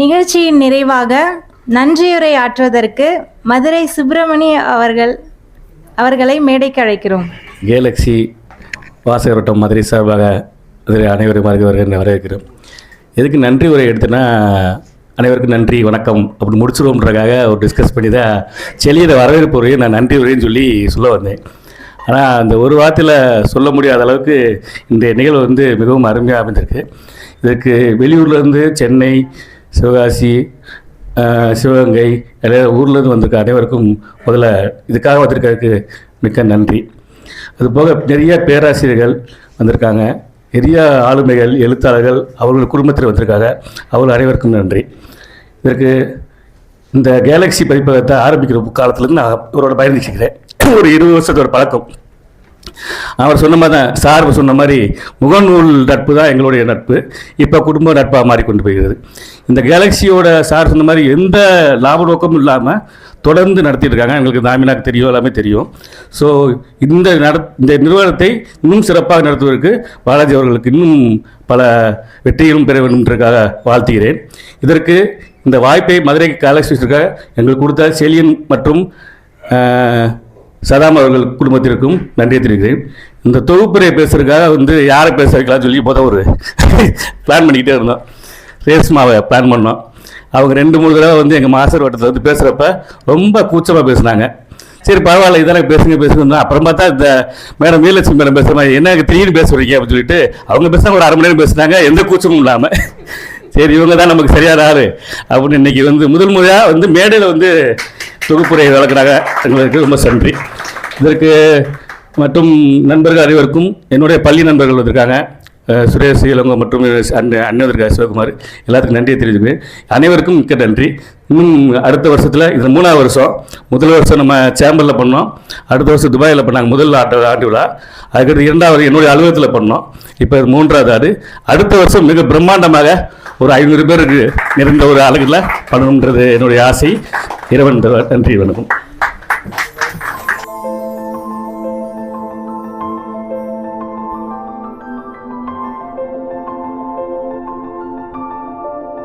நிகழ்ச்சியின் நிறைவாக நன்றியுரை ஆற்றுவதற்கு மதுரை சுப்பிரமணி அவர்கள் அவர்களை மேடைக்கு அழைக்கிறோம். கேலக்ஸி வாசகரோட்டம் மதுரை சார்பாக அதில் அனைவரும் வருகிறவர்கள் வரவேற்கிறோம். எதுக்கு நன்றி உரை எடுத்தேன்னா அனைவருக்கும் நன்றி வணக்கம் அப்படி முடிச்சிருவோம்ன்றக்காக ஒரு டிஸ்கஸ் பண்ணி தான் செலியில் வரவேற்பு உரையை நான் நன்றி உரைன்னு சொல்லி சொல்ல வந்தேன். ஆனால் அந்த ஒரு வார்த்தையில் சொல்ல முடியாத அளவுக்கு இந்த நிகழ்வு வந்து மிகவும் அருமையாக அமைந்திருக்கு. இதற்கு வெளியூர்லேருந்து சென்னை சிவகாசி சிவகங்கை எல்லா ஊர்லேருந்து வந்திருக்க அனைவருக்கும் முதல்ல இதுக்காக வந்திருக்கிறதுக்கு மிக்க நன்றி. அதுபோக நிறைய பேராசிரியர்கள் வந்திருக்காங்க. நிறைய ஆளுமைகள் எழுத்தாளர்கள் அவர்கள் குடும்பத்தில் வந்திருக்காங்க. அவர்கள் அனைவருக்கும் நன்றி. இதற்கு இந்த கேலக்ஸி பதிப்பகத்தை ஆரம்பிக்கிற காலத்துலேருந்து நான் இவரோட பயந்துச்சுக்கிறேன் ஒரு இருபது வருஷத்தோட பழக்கம். அவர் சொன்ன மாதிரி தான் சார் சொன்ன மாதிரி முகநூல் நட்பு தான் எங்களுடைய நட்பு. இப்போ குடும்ப நட்பாக மாறிக்கொண்டு போகிறது. இந்த கேலக்ஸியோட சார் சொன்ன மாதிரி எந்த லாப நோக்கமும் இல்லாமல் தொடர்ந்து நடத்திட்டு இருக்காங்க எங்களுக்கு தாமினாக்கு தெரியும் எல்லாமே தெரியும். ஸோ இந்த நட இந்த நிறுவனத்தை இன்னும் சிறப்பாக நடத்துவதற்கு பாலாஜி அவர்களுக்கு இன்னும் பல வெற்றிகளும் பெற வேண்டும்ன்றக்காக வாழ்த்துகிறேன். இதற்கு இந்த வாய்ப்பை மதுரை கேலக்ஸிக்காக எங்களுக்கு கொடுத்த செலியன் மற்றும் சதாம் அவர்கள் குடும்பத்திற்கும் நன்றி தெரிவிக்கிறேன். இந்த தொகுப்புரை பேசுறதுக்காக வந்து யாரை பேச வைக்கலாம் சொல்லி போதும் ஒரு பிளான் பண்ணிக்கிட்டே இருந்தோம். ரேஷ்மாவை பிளான் பண்ணோம். அவங்க ரெண்டு மூணு தடவை வந்து எங்கள் மாஸ்டர் வட்டத்தில் வந்து பேசுகிறப்ப ரொம்ப கூச்சமாக பேசுனாங்க. சரி பரவாயில்ல இதெல்லாம் பேசுங்க பேசுங்க அப்புறம் பார்த்தா இந்த மேடம் வீரலட்சுமி மேடம் பேசுகிற மாதிரி என்ன திடீர்னு பேச வரீங்க அப்படின்னு சொல்லிட்டு அவங்க பேசினா ஒரு அரை மணி நேரம் பேசுனாங்க எந்த கூச்சமும் இல்லாமல் சரி இவங்க தான் நமக்கு சரியான ஆளு. அப்படின்னு இன்னைக்கு வந்து முதல் முறையாக வந்து மேடையில் வந்து தொகுப்புரை வளர்க்குறாங்க எங்களுக்கு ரொம்ப நன்றி. இதற்கு மற்றும் நண்பர்கள் அனைவருக்கும் என்னுடைய பள்ளி நண்பர்கள் வந்திருக்காங்க. சுரேஷ் இளங்கோ மற்றும் அண்ணன் அண்ணன் சிவகுமார் எல்லாத்துக்கும் நன்றியை தெரிவிச்சுக்கிறேன். அனைவருக்கும் மிக்க நன்றி. இன்னும் அடுத்த வருஷத்தில் இது மூணாவது வருஷம். முதல் வருஷம் நம்ம சேம்பரில் பண்ணோம். அடுத்த வருஷம் துபாயில் பண்ணாங்க முதல் ஆட்ட ஆண்டு விழா. அதுக்கடுத்து இரண்டாவது என்னுடைய அலுவலகத்தில் பண்ணோம். இப்போ இது மூன்றாவது ஆடு. அடுத்த வருஷம் மிக பிரம்மாண்டமாக ஒரு ஐநூறு பேருக்கு நிறைந்த ஒரு அழகில் பண்ணணுன்றது என்னுடைய ஆசை. இறைவன் நன்றி வணக்கம்.